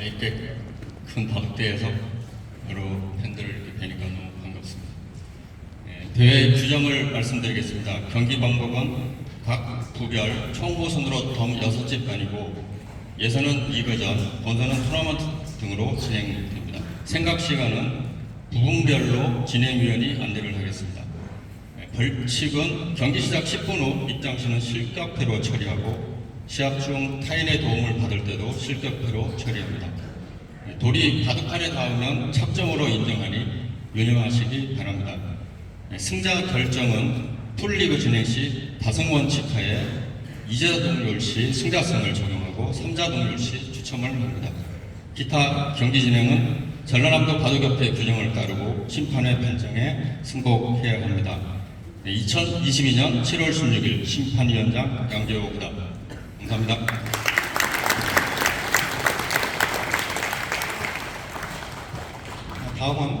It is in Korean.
이렇게 큰 바둑대에서 여러 팬들을 이렇게 뵈니까 너무 반갑습니다. 예, 대회 규정을 말씀드리겠습니다. 경기 방법은 각 부별 총 호선으로 덤 6집 간이고 예선은 리그전, 본선은 토너먼트 등으로 진행됩니다. 생각 시간은 부분별로 진행위원이 안내를 하겠습니다. 네, 벌칙은 경기 시작 10분 후 입장 시는 실격패로 처리하고 시합 중 타인의 도움을 받을 때도 실격패로 처리합니다. 네, 돌이 바둑판에 닿으면 착정으로 인정하니 유념하시기 바랍니다. 네, 승자 결정은 풀리그 진행 시 다승 원칙 하에 2자 동률 시 승자성을 적용하고 3자 동률 시 추첨을 합니다. 기타 경기 진행은 전라남도 바둑협회 규정을 따르고 심판의 판정에 승복해야 합니다. 네, 2022년 7월 16일 심판위원장 양재호 구단 감사합니다. 다음은